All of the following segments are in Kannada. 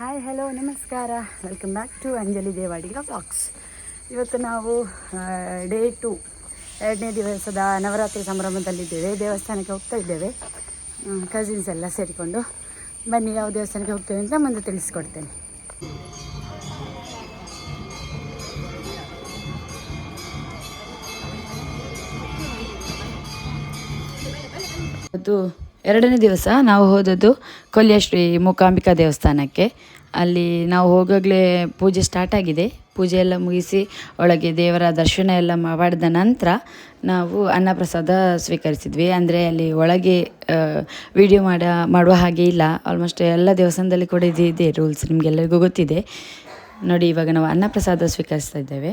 ಹಾಯ್ ಹಲೋ ನಮಸ್ಕಾರ. Welcome back to Anjali Devadiga blogs ಇವತ್ತು ನಾವು ಡೇ ಟು ಎರಡನೇ ದಿವಸದ ನವರಾತ್ರಿ ಸಂಭ್ರಮದಲ್ಲಿದ್ದೇವೆ. ದೇವಸ್ಥಾನಕ್ಕೆ ಹೋಗ್ತಾ ಇದ್ದೇವೆ. ಕಸಿನ್ಸ್ ಎಲ್ಲ ಸೇರಿಕೊಂಡು. ಬನ್ನಿ, ಯಾವ ದೇವಸ್ಥಾನಕ್ಕೆ ಹೋಗ್ತೇವೆ ಅಂತ ಮುಂದೆ ತಿಳಿಸ್ಕೊಡ್ತೇನೆ. ಅದು ಎರಡನೇ ದಿವಸ ನಾವು ಹೋದದ್ದು ಕೊಲ್ಯಶ್ರೀ ಮೂಕಾಂಬಿಕಾ ದೇವಸ್ಥಾನಕ್ಕೆ. ಅಲ್ಲಿ ನಾವು ಹೋಗಾಗಲೇ ಪೂಜೆ ಸ್ಟಾರ್ಟ್ ಆಗಿದೆ. ಪೂಜೆ ಎಲ್ಲ ಮುಗಿಸಿ ಒಳಗೆ ದೇವರ ದರ್ಶನ ಎಲ್ಲ ಮಾಡಿದ ನಂತರ ನಾವು ಅನ್ನಪ್ರಸಾದ ಸ್ವೀಕರಿಸಿದ್ವಿ. ಅಂದರೆ ಅಲ್ಲಿ ಒಳಗೆ ವಿಡಿಯೋ ಮಾಡ, ಮಾಡುವ ಹಾಗೆ ಇಲ್ಲ. ಆಲ್ಮೋಸ್ಟ್ ಎಲ್ಲ ದೇವಸ್ಥಾನದಲ್ಲಿ ಕೂಡ ಇದು ರೂಲ್ಸ್ ನಿಮಗೆಲ್ಲರಿಗೂ ಗೊತ್ತಿದೆ. ನೋಡಿ, ಇವಾಗ ನಾವು ಅನ್ನಪ್ರಸಾದ ಸ್ವೀಕರಿಸ್ತಾ ಇದ್ದೇವೆ.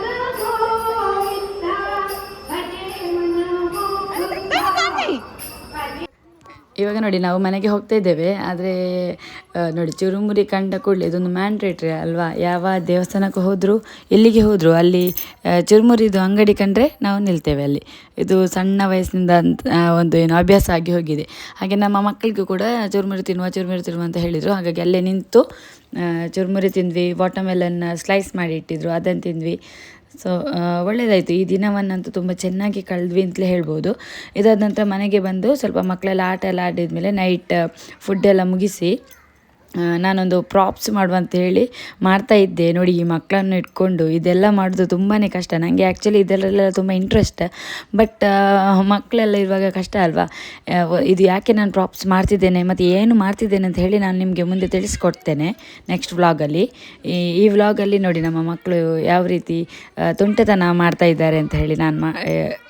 ಇವಾಗ ನೋಡಿ ನಾವು ಮನೆಗೆ ಹೋಗ್ತಾ ಇದ್ದೇವೆ, ಆದರೆ ನೋಡಿ ಚುರುಮುರಿ ಕಂಡ ಕೂಡಲೇ ಇದೊಂದು ಮ್ಯಾಂಡ್ರೇಟ್ರಿ ಅಲ್ವಾ? ಯಾವ ದೇವಸ್ಥಾನಕ್ಕೆ ಹೋದರೂ ಎಲ್ಲಿಗೆ ಹೋದರೂ ಅಲ್ಲಿ ಚುರುಮುರಿದು ಅಂಗಡಿ ಕಂಡ್ರೆ ನಾವು ನಿಲ್ತೇವೆ ಅಲ್ಲಿ. ಇದು ಸಣ್ಣ ವಯಸ್ಸಿನಿಂದ ಅಂತ ಒಂದು ಏನು ಅಭ್ಯಾಸ ಆಗಿ ಹೋಗಿದೆ. ಹಾಗೆ ನಮ್ಮ ಮಕ್ಕಳಿಗೂ ಕೂಡ ಚುರುಮುರಿ ತಿನ್ನುವ ಚುರುಮುರಿ ತಿನ್ನುವ ಅಂತ ಹೇಳಿದರು. ಹಾಗಾಗಿ ಅಲ್ಲೇ ನಿಂತು ಚುರುಮುರಿ ತಿಂದ್ವಿ ವಾಟರ್ಮೆಲನ್ನ ಸ್ಲೈಸ್ ಮಾಡಿ ಇಟ್ಟಿದ್ರು, ಅದನ್ನು ತಿಂದ್ವಿ. ಸೊ ಒಳ್ಳೆಯದಾಯಿತು ಈ ದಿನವನ್ನಂತೂ ತುಂಬ ಚೆನ್ನಾಗಿ ಕಳೆದ್ವಿ ಅಂತಲೇ ಹೇಳ್ಬೋದು. ಇದಾದ ನಂತರ ಮನೆಗೆ ಬಂದು ಸ್ವಲ್ಪ ಮಕ್ಕಳೆಲ್ಲ ಆಟ ಎಲ್ಲ ಆಡಿದ್ಮೇಲೆ ನೈಟ್ ಫುಡ್ಡೆಲ್ಲ ಮುಗಿಸಿ ನಾನೊಂದು ಪ್ರಾಪ್ಸ್ ಮಾಡುವಂತ ಹೇಳಿ ಮಾಡ್ತಾ ಇದ್ದೆ. ನೋಡಿ, ಈ ಮಕ್ಕಳನ್ನು ಇಟ್ಕೊಂಡು ಇದೆಲ್ಲ ಮಾಡೋದು ತುಂಬಾ ಕಷ್ಟ. ನನಗೆ ಆ್ಯಕ್ಚುಲಿ ಇದರಲ್ಲೆಲ್ಲ ತುಂಬ ಇಂಟ್ರೆಸ್ಟ್ ಬಟ್ ಮಕ್ಕಳೆಲ್ಲ ಇರುವಾಗ ಕಷ್ಟ ಅಲ್ವಾ? ಇದು ಯಾಕೆ ನಾನು ಪ್ರಾಪ್ಸ್ ಮಾಡ್ತಿದ್ದೇನೆ? ಮತ್ತು ಏನು ಮಾಡ್ತಿದ್ದೇನೆ ಅಂತ ಹೇಳಿ ನಾನು ನಿಮಗೆ ಮುಂದೆ ತಿಳಿಸ್ಕೊಡ್ತೇನೆ ನೆಕ್ಸ್ಟ್ ವ್ಲಾಗಲ್ಲಿ ಈ ಈ ವ್ಲಾಗಲ್ಲಿ ನೋಡಿ ನಮ್ಮ ಮಕ್ಕಳು ಯಾವ ರೀತಿ ತುಂಟತನ ಮಾಡ್ತಾ ಇದ್ದಾರೆ ಅಂತ ಹೇಳಿ ನಾನು ಮಾ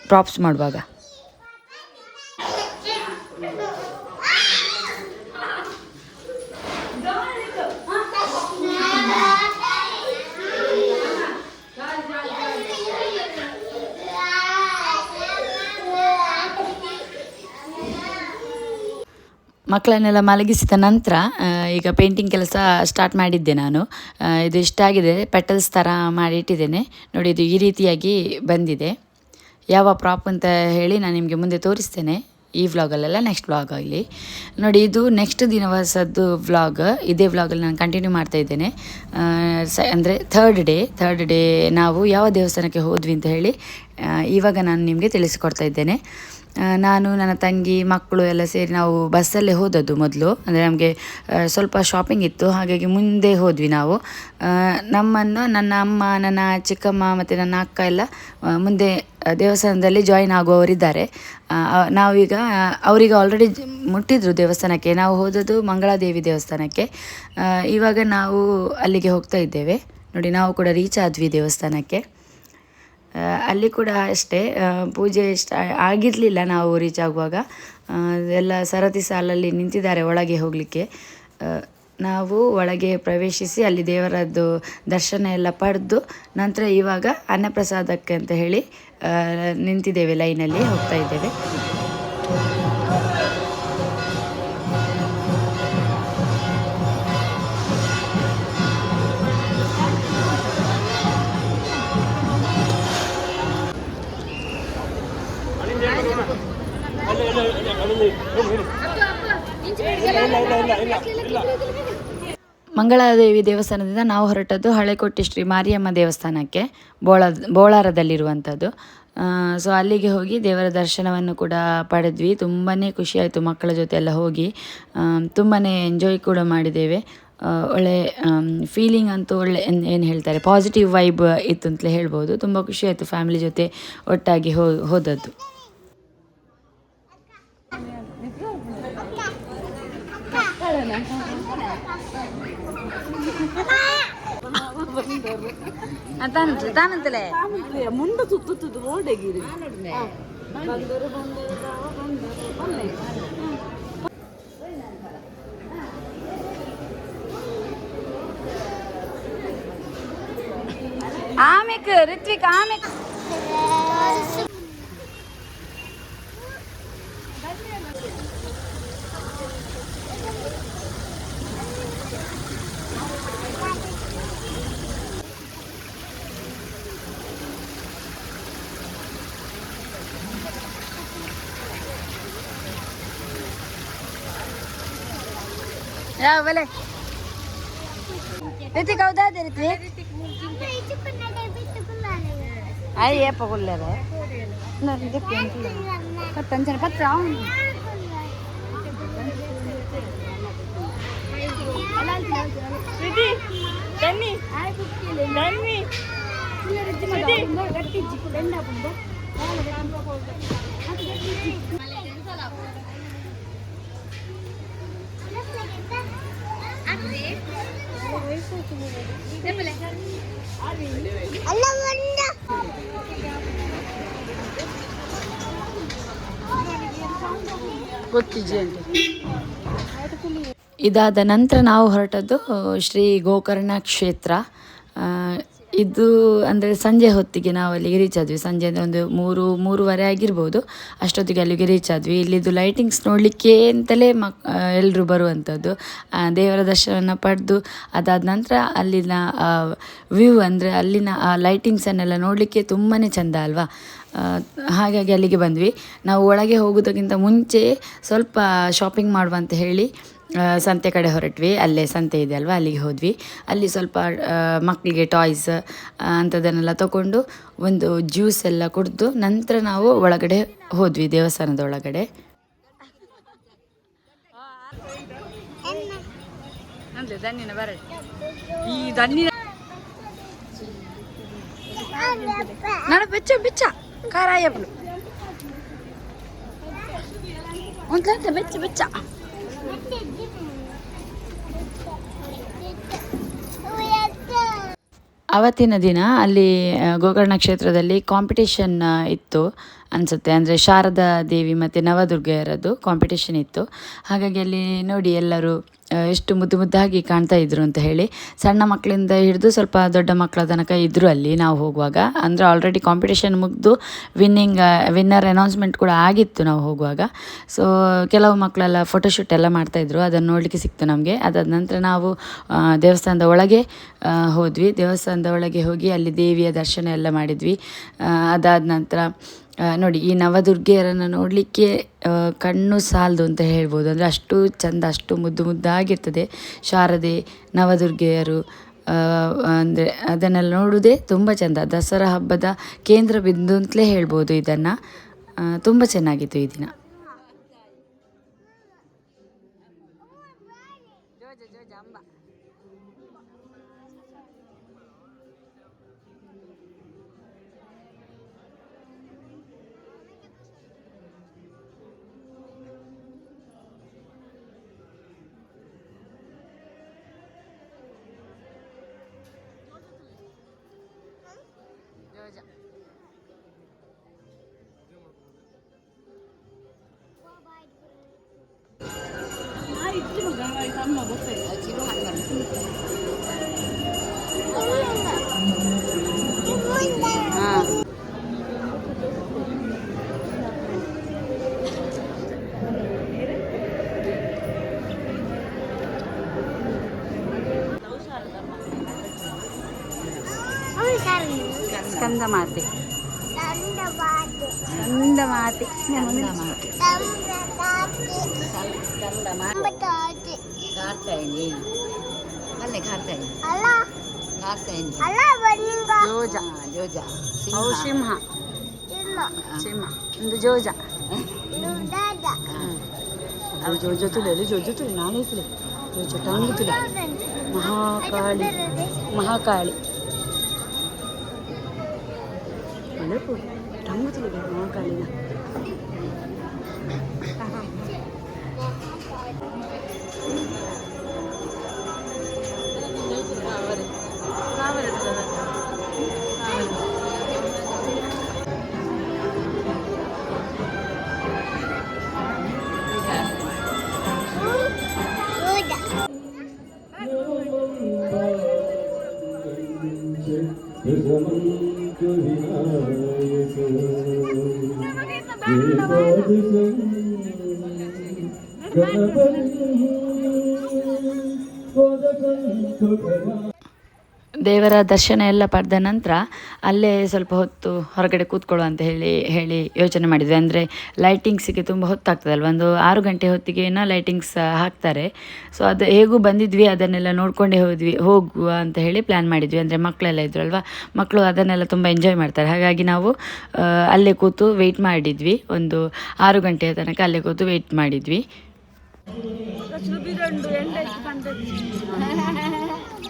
ಪ್ರಾಪ್ಸ್ ಮಾಡುವಾಗ. ಮಕ್ಕಳನ್ನೆಲ್ಲ ಮಲಗಿಸಿದ ನಂತರ ಈಗ ಪೇಂಟಿಂಗ್ ಕೆಲಸ ಸ್ಟಾರ್ಟ್ ಮಾಡಿದ್ದೆ ನಾನು. ಇದು ಇಷ್ಟ ಆಗಿದೆ. ಪೆಟಲ್ಸ್ ಥರ ಮಾಡಿಟ್ಟಿದ್ದೇನೆ ನೋಡಿ, ಇದು ಈ ರೀತಿಯಾಗಿ ಬಂದಿದೆ. ಯಾವ ಪ್ರಾಪ್ ಅಂತ ಹೇಳಿ ನಾನು ನಿಮಗೆ ಮುಂದೆ ತೋರಿಸ್ತೇನೆ. ಈ ವ್ಲಾಗಲ್ಲೆಲ್ಲ ನೆಕ್ಸ್ಟ್ ವ್ಲಾಗಲ್ಲಿ ನೋಡಿ, ಇದು ನೆಕ್ಸ್ಟ್ ದಿನವಸದ್ದು ವ್ಲಾಗ್ ಇದೇ ವ್ಲಾಗಲ್ಲಿ ನಾನು ಕಂಟಿನ್ಯೂ ಮಾಡ್ತಾ ಇದ್ದೇನೆ. ಸ, ಅಂದರೆ ಥರ್ಡ್ ಡೇ ಥರ್ಡ್ ಡೇ ನಾವು ಯಾವ ದೇವಸ್ಥಾನಕ್ಕೆ ಹೋದ್ವಿ ಅಂತ ಹೇಳಿ ಇವಾಗ ನಾನು ನಿಮಗೆ ತಿಳಿಸಿಕೊಡ್ತಾ ಇದ್ದೇನೆ. ನಾನು, ನನ್ನ ತಂಗಿ, ಮಕ್ಕಳು ಎಲ್ಲ ಸೇರಿ ನಾವು ಬಸ್ಸಲ್ಲೇ ಹೋದದ್ದು ಮೊದಲು. ಅಂದರೆ ನಮಗೆ ಸ್ವಲ್ಪ ಶಾಪಿಂಗ್ ಇತ್ತು. ಹಾಗಾಗಿ ಮುಂದೆ ಹೋದ್ವಿ ನಾವು. ನಮ್ಮನ್ನು ನನ್ನ ಅಮ್ಮ, ನನ್ನ ಚಿಕ್ಕಮ್ಮ ಮತ್ತು ನನ್ನ ಅಕ್ಕ ಎಲ್ಲ ಮುಂದೆ ದೇವಸ್ಥಾನದಲ್ಲಿ ಜಾಯಿನ್ ಆಗುವವರಿದ್ದಾರೆ. ನಾವೀಗ ಅವರಿಗೆ ಆಲ್ರೆಡಿ ಮುಟ್ಟಿದ್ರು ದೇವಸ್ಥಾನಕ್ಕೆ. ನಾವು ಹೋದದ್ದು ಮಂಗಳಾದೇವಿ ದೇವಸ್ಥಾನಕ್ಕೆ. ಇವಾಗ ನಾವು ಅಲ್ಲಿಗೆ ಹೋಗ್ತಾ ಇದ್ದೇವೆ. ನೋಡಿ, ನಾವು ಕೂಡ ರೀಚ್ ಆದ್ವಿ ದೇವಸ್ಥಾನಕ್ಕೆ. ಅಲ್ಲಿ ಕೂಡ ಅಷ್ಟೇ ಪೂಜೆ ಆಗಿರಲಿಲ್ಲ ನಾವು ರೀಚ್ ಆಗುವಾಗ. ಎಲ್ಲ ಸರತಿ ಸಾಲಲ್ಲಿ ನಿಂತಿದ್ದಾರೆ ಒಳಗೆ ಹೋಗಲಿಕ್ಕೆ. ನಾವು ಒಳಗೆ ಪ್ರವೇಶಿಸಿ ಅಲ್ಲಿ ದೇವರದ್ದು ದರ್ಶನ ಎಲ್ಲ ಪಡೆದು ನಂತರ ಇವಾಗ ಅನ್ನಪ್ರಸಾದಕ್ಕೆ ಅಂತ ಹೇಳಿ ನಿಂತಿದ್ದೇವೆ, ಲೈನಲ್ಲಿ ಹೋಗ್ತಾ ಇದ್ದೇವೆ. ಮಂಗಳಾದೇವಿ ದೇವಸ್ಥಾನದಿಂದ ನಾವು ಹೊರಟದ್ದು ಹಳೆಕೋಟೆ ಶ್ರೀ ಮಾರಿಯಮ್ಮ ದೇವಸ್ಥಾನಕ್ಕೆ, ಬೋಳ, ಬೋಳಾರದಲ್ಲಿರುವಂಥದ್ದು. ಸೊ ಅಲ್ಲಿಗೆ ಹೋಗಿ ದೇವರ ದರ್ಶನವನ್ನು ಕೂಡ ಪಡೆದ್ವಿ. ತುಂಬಾ ಖುಷಿಯಾಯಿತು ಮಕ್ಕಳ ಜೊತೆ ಎಲ್ಲ ಹೋಗಿ. ತುಂಬಾ ಎಂಜಾಯ್ ಕೂಡ ಮಾಡಿದ್ದೇವೆ. ಒಳ್ಳೆ ಫೀಲಿಂಗ್ ಅಂತೂ ಒಳ್ಳೆ, ಏನು ಹೇಳ್ತಾರೆ ಪಾಸಿಟಿವ್ ವೈಬ್ ಇತ್ತು ಅಂತಲೇ ಹೇಳ್ಬೋದು. ತುಂಬ ಖುಷಿಯಾಯಿತು ಫ್ಯಾಮಿಲಿ ಜೊತೆ ಒಟ್ಟಾಗಿ ಹೋ தானத்துல. தானத்துல. முண்டை சுத்து சுத்து ஓடகிரு ஆமைக்கு ரித்விக் ஆமைக்கு. राव बोले ऋतिक उदा दे ऋतिक अरे ये पकड़ ले रहा ना ऋतिक पर टेंशन पर प्राउन ऋतिक தண்ணி தண்ணி ಋತಿಕ್ ಇದಾದ ನಂತರ ನಾವು ಹೊರಟದ್ದು ಶ್ರೀ ಗೋಕರ್ಣ ಕ್ಷೇತ್ರ. ಇದು ಅಂದರೆ ಸಂಜೆ ಹೊತ್ತಿಗೆ ನಾವು ಅಲ್ಲಿಗೆ ರೀಚ್ ಆದ್ವಿ. ಸಂಜೆ ಅಂದರೆ ಒಂದು ಮೂರು, ಮೂರುವರೆ ಆಗಿರ್ಬೋದು. ಅಷ್ಟೊತ್ತಿಗೆ ಅಲ್ಲಿಗೆ ರೀಚ್ ಆದ್ವಿ. ಇಲ್ಲಿದು ಲೈಟಿಂಗ್ಸ್ ನೋಡಲಿಕ್ಕೆ ಅಂತಲೇ ಮಕ್ ಎಲ್ಲರೂ ಬರುವಂಥದ್ದು. ದೇವರ ದರ್ಶನ ಪಡೆದು ಅದಾದ ನಂತರ ಅಲ್ಲಿನ ವ್ಯೂ ಅಂದರೆ ಅಲ್ಲಿನ, ಆ ಲೈಟಿಂಗ್ಸನ್ನೆಲ್ಲ ನೋಡಲಿಕ್ಕೆ ತುಂಬಾ ಚೆಂದ ಅಲ್ವಾ? ಹಾಗಾಗಿ ಅಲ್ಲಿಗೆ ಬಂದ್ವಿ. ನಾವು ಒಳಗೆ ಹೋಗೋದಕ್ಕಿಂತ ಮುಂಚೆ ಸ್ವಲ್ಪ ಶಾಪಿಂಗ್ ಮಾಡುವ ಅಂತ ಹೇಳಿ ಸಂತೆ ಕಡೆ ಹೊರಟ್ವಿ. ಅಲ್ಲೇ ಸಂತೆ ಇದೆ ಅಲ್ವಾ? ಅಲ್ಲಿಗೆ ಹೋದ್ವಿ. ಅಲ್ಲಿ ಸ್ವಲ್ಪ ಮಕ್ಕಳಿಗೆ ಟಾಯ್ಸ್ ಅಂಥದ್ದನ್ನೆಲ್ಲ ತಗೊಂಡು ಒಂದು ಜ್ಯೂಸ್ ಎಲ್ಲ ಕುಡಿದು ನಂತರ ನಾವು ಒಳಗಡೆ ಹೋದ್ವಿ ದೇವಸ್ಥಾನದ ಒಳಗಡೆ ಈ ಒಂದ್ಲಂತ ಬೆಚ್ಚ ಬೆಚ್ಚ. ಅವತ್ತಿನ ದಿನ ಅಲ್ಲಿ ಗೋಕರ್ಣ ಕ್ಷೇತ್ರದಲ್ಲಿ ಕಾಂಪಿಟೇಷನ್ ಇತ್ತು. ಅನಿಸುತ್ತೆ. ಅಂದರೆ ಶಾರದಾ ದೇವಿ ಮತ್ತು ನವದುರ್ಗೆಯರದ್ದು ಕಾಂಪಿಟೇಷನ್ ಇತ್ತು. ಹಾಗಾಗಿ ಅಲ್ಲಿ ನೋಡಿ ಎಲ್ಲರೂ ಎಷ್ಟು ಮುದ್ದು ಮುದ್ದಾಗಿ ಕಾಣ್ತಾ ಇದ್ರು ಅಂತ ಹೇಳಿ ಸಣ್ಣ ಮಕ್ಕಳಿಂದ ಹಿಡಿದು ಸ್ವಲ್ಪ ದೊಡ್ಡ ಮಕ್ಕಳ ತನಕ ಇದ್ದರು ಅಲ್ಲಿ ನಾವು ಹೋಗುವಾಗ. ಅಂದರೆ ಆಲ್ರೆಡಿ ಕಾಂಪಿಟೇಷನ್ ಮುಗಿದು ವಿನ್ನಿಂಗ್ ವಿನ್ನರ್ ಅನೌನ್ಸ್ಮೆಂಟ್ ಕೂಡ ಆಗಿತ್ತು ನಾವು ಹೋಗುವಾಗ. ಸೊ ಕೆಲವು ಮಕ್ಕಳೆಲ್ಲ ಫೋಟೋಶೂಟ್ ಎಲ್ಲ ಮಾಡ್ತಾಯಿದ್ರು ಅದನ್ನು ನೋಡಲಿಕ್ಕೆ ಸಿಕ್ತು ನಮಗೆ. ಅದಾದ ನಂತರ ನಾವು ದೇವಸ್ಥಾನದ ಒಳಗೆ ಹೋದ್ವಿ. ದೇವಸ್ಥಾನದ ಒಳಗೆ ಹೋಗಿ ಅಲ್ಲಿ ದೇವಿಯ ದರ್ಶನ ಎಲ್ಲ ಮಾಡಿದ್ವಿ. ಅದಾದ ನಂತರ ನೋಡಿ, ಈ ನವದುರ್ಗೆಯರನ್ನು ನೋಡಲಿಕ್ಕೆ ಕಣ್ಣು ಸಾಲದು ಅಂತ ಹೇಳ್ಬೋದು. ಅಂದರೆ ಅಷ್ಟು ಚಂದ, ಅಷ್ಟು ಮುದ್ದು ಮುದ್ದಾಗಿರ್ತದೆ. ಶಾರದೆ, ನವದುರ್ಗೆಯರು ಅಂದರೆ ಅದನ್ನೆಲ್ಲ ನೋಡುವುದೇ ತುಂಬ ಚೆಂದ. ದಸರಾ ಹಬ್ಬದ ಕೇಂದ್ರ ಬಿಂದು ಅಂತಲೇ ಹೇಳ್ಬೋದು ಇದನ್ನು. ತುಂಬ ಚೆನ್ನಾಗಿತ್ತು ಈ ದಿನ. 엄마 목소리가 지금 한 거는. 아. സ്കന്ധമാത്തി. സ്കന്ധമാത്തി. സ്കന്ധമാത്തി. സ്കന്ധമാത്തി. కాస్తాయండి మళ్ళీ కాస్తాయి అలా కాస్తాయండి అలా బన్నింగ జోజ జోజ సింహ సింహ సింహ ఇందు జోజ అవి జోజతులేదు జోజతులు నానైతులే జోజ టాంగుతులే మహాకాళి మహాకాళి మళ్ళీ టాంగుతులు మహాకాళిగా Gonna put it in the hood for the sake of. ದೇವರ ದರ್ಶನ ಎಲ್ಲ ಪಡೆದ ನಂತರ ಅಲ್ಲೇ ಸ್ವಲ್ಪ ಹೊತ್ತು ಹೊರಗಡೆ ಕೂತ್ಕೊಳ್ಳೋ ಅಂತ ಹೇಳಿ ಹೇಳಿ ಯೋಚನೆ ಮಾಡಿದ್ವಿ. ಅಂದರೆ ಲೈಟಿಂಗ್ಸಿಗೆ ತುಂಬ ಹೊತ್ತಾಗ್ತದಲ್ವ ಒಂದು ಆರು ಗಂಟೆ ಹೊತ್ತಿಗೆ ಏನೋ ಲೈಟಿಂಗ್ಸ್ ಹಾಕ್ತಾರೆ. ಸೊ ಅದು ಹೇಗೂ ಬಂದಿದ್ವಿ, ಅದನ್ನೆಲ್ಲ ನೋಡ್ಕೊಂಡೇ ಹೋದ್ವಿ. ಹೋಗುವ ಅಂತ ಹೇಳಿ ಪ್ಲ್ಯಾನ್ ಮಾಡಿದ್ವಿ. ಅಂದರೆ ಮಕ್ಕಳೆಲ್ಲ ಇದ್ರಲ್ವ ಮಕ್ಕಳು ಅದನ್ನೆಲ್ಲ ತುಂಬ ಎಂಜಾಯ್ ಮಾಡ್ತಾರೆ. ಹಾಗಾಗಿ ನಾವು ಅಲ್ಲೇ ಕೂತು ವೆಯ್ಟ್ ಮಾಡಿದ್ವಿ. ಒಂದು ಆರು ಗಂಟೆಯ ತನಕ ಅಲ್ಲೇ ಕೂತು ವೆಯ್ಟ್ ಮಾಡಿದ್ವಿ.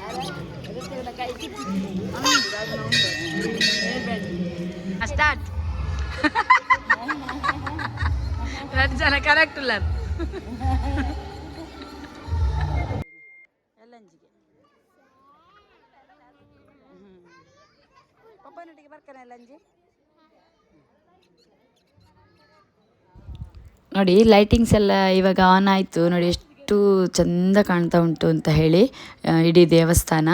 ಸ್ಟಾರ್ಟ್ ಜನ ಕರೆಕ್ಟ್ ಇಲ್ಲ. ಪಪ್ಪನೊಟ್ಟಿಗೆ ಬರ್ತಾನೆ ಎಲ್ಲಂಜಿ? ನೋಡಿ ಲೈಟಿಂಗ್ಸ್ ಎಲ್ಲ ಇವಾಗ ಆನ್ ಆಯಿತು. ನೋಡಿ ಎಷ್ಟು ಚಂದ ಕಾಣ್ತಾ ಉಂಟು ಅಂತ ಹೇಳಿ ಇಡೀ ದೇವಸ್ಥಾನ.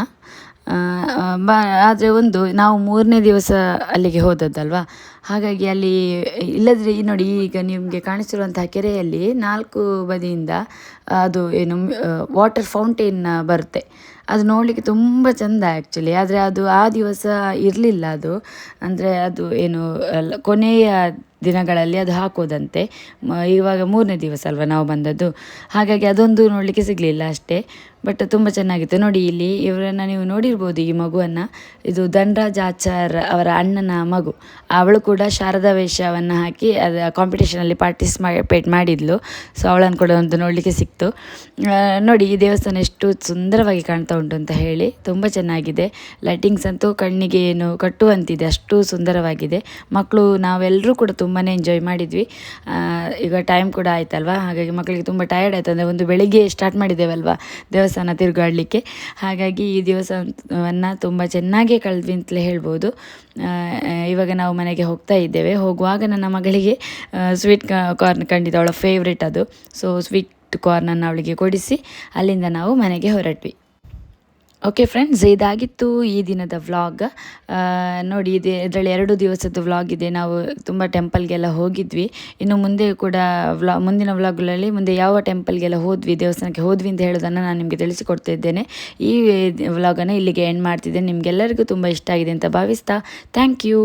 ಆದರೆ ಒಂದು ನಾವು ಮೂರನೇ ದಿವಸ ಅಲ್ಲಿಗೆ ಹೋದದ್ದಲ್ವಾ? ಹಾಗಾಗಿ ಅಲ್ಲಿ ಇಲ್ಲದ್ರೆ ಈ ನೋಡಿ ಈಗ ನಿಮಗೆ ಕಾಣಿಸಿರುವಂತಹ ಕೆರೆಯಲ್ಲಿ ನಾಲ್ಕು ಬದಿಯಿಂದ ಅದು ಏನು ವಾಟರ್ ಫೌಂಟೇನ್ ಬರುತ್ತೆ. ಅದು ನೋಡಲಿಕ್ಕೆ ತುಂಬ ಚೆಂದ ಆ್ಯಕ್ಚುಲಿ ಆದರೆ ಅದು ಆ ದಿವಸ ಇರಲಿಲ್ಲ ಅದು. ಅಂದರೆ ಅದು ಏನು ಕೊನೆಯ ದಿನಗಳಲ್ಲಿ ಅದು ಹಾಕೋದಂತೆ. ಇವಾಗ ಮೂರನೇ ದಿವಸ ಅಲ್ವಾ ನಾವು ಬಂದದ್ದು. ಹಾಗಾಗಿ ಅದೊಂದು ನೋಡಲಿಕ್ಕೆ ಸಿಗಲಿಲ್ಲ ಅಷ್ಟೇ. ಬಟ್ ತುಂಬ ಚೆನ್ನಾಗಿತ್ತು. ನೋಡಿ, ಇಲ್ಲಿ ಇವರನ್ನು ನೀವು ನೋಡಿರ್ಬೋದು, ಈ ಮಗುವನ್ನು. ಇದು ಧನ್ರಾಜ್ ಆಚಾರ್ ಅವರ ಅಣ್ಣನ ಮಗು. ಅವಳು ಕೂಡ ಶಾರದಾ ವೇಷವನ್ನು ಹಾಕಿ ಅದು ಕಾಂಪಿಟೇಷನಲ್ಲಿ ಪಾರ್ಟಿಸಿಪೇಟ್ ಮಾಡಿದ್ಲು. ಸೊ ಅವಳನ್ನು ಕೂಡ ಒಂದು ನೋಡಲಿಕ್ಕೆ ಸಿಕ್ತು. ನೋಡಿ, ಈ ದೇವಸ್ಥಾನ ಎಷ್ಟು ಸುಂದರವಾಗಿ ಕಾಣ್ತಾ ಉಂಟು ಅಂತ ಹೇಳಿ ತುಂಬ ಚೆನ್ನಾಗಿದೆ. ಲೈಟಿಂಗ್ಸ್ ಅಂತೂ ಕಣ್ಣಿಗೆ ಏನು ಕಟ್ಟುವಂತಿದೆ. ಅಷ್ಟು ಸುಂದರವಾಗಿದೆ. ಮಕ್ಕಳು, ನಾವೆಲ್ಲರೂ ಕೂಡ ತುಂಬಾ ಎಂಜಾಯ್ ಮಾಡಿದ್ವಿ. ಈಗ ಟೈಮ್ ಕೂಡ ಆಯ್ತಲ್ವಾ? ಹಾಗಾಗಿ ಮಕ್ಕಳಿಗೆ ತುಂಬ ಟಯರ್ಡ್ ಆಯ್ತು. ಅಂದರೆ ಒಂದು ಬೆಳಿಗ್ಗೆ ಸ್ಟಾರ್ಟ್ ಮಾಡಿದ್ದೇವಲ್ವಾ ದೇವಸ್ಥಾನ ತಿರುಗಾಡಲಿಕ್ಕೆ? ಹಾಗಾಗಿ ಈ ದಿವಸವನ್ನು ತುಂಬ ಚೆನ್ನಾಗೇ ಕಳೆದ್ವಿ ಅಂತಲೇ ಹೇಳ್ಬೋದು. ಇವಾಗ ನಾವು ಮನೆಗೆ ಹೋಗ್ತಾ ಇದ್ದೇವೆ. ಹೋಗುವಾಗ ನನ್ನ ಮಗಳಿಗೆ ಸ್ವೀಟ್ ಕಾರ್ನ್ ಖಂಡಿತ ಅವಳ ಫೇವ್ರೆಟ್ ಅದು. ಸೊ ಸ್ವೀಟ್ ಕಾರ್ನನ್ನು ಅವಳಿಗೆ ಕೊಡಿಸಿ, ಅಲ್ಲಿಂದ ನಾವು ಮನೆಗೆ ಹೊರಟ್ವಿ. ಓಕೆ ಫ್ರೆಂಡ್ಸ್ ಇದಾಗಿತ್ತು ಈ ದಿನದ ವ್ಲಾಗ್ ನೋಡಿ, ಇದೆ, ಇದರಲ್ಲಿ ಎರಡು ದಿವಸದ ವ್ಲಾಗ್ ಇದೆ. ನಾವು ತುಂಬ ಟೆಂಪಲ್ಗೆಲ್ಲ ಹೋಗಿದ್ವಿ. ಇನ್ನು ಮುಂದೆ ಕೂಡ ವ್ಲಾ ಮುಂದಿನ ವ್ಲಾಗ್ಗಳಲ್ಲಿ ಮುಂದೆ ಯಾವ ಟೆಂಪಲ್ಗೆಲ್ಲ ಹೋದ್ವಿ, ದೇವಸ್ಥಾನಕ್ಕೆ ಹೋದ್ವಿ ಅಂತ ಹೇಳೋದನ್ನು ನಾನು ನಿಮಗೆ ತಿಳಿಸಿಕೊಡ್ತಿದ್ದೇನೆ ಈ ವ್ಲಾಗನ್ನು ಇಲ್ಲಿಗೆ ಎಂಡ್ ಮಾಡ್ತಿದ್ದೇನೆ. ನಿಮಗೆಲ್ಲರಿಗೂ ತುಂಬ ಇಷ್ಟ ಆಗಿದೆ ಅಂತ ಭಾವಿಸ್ತಾ ಥ್ಯಾಂಕ್ ಯು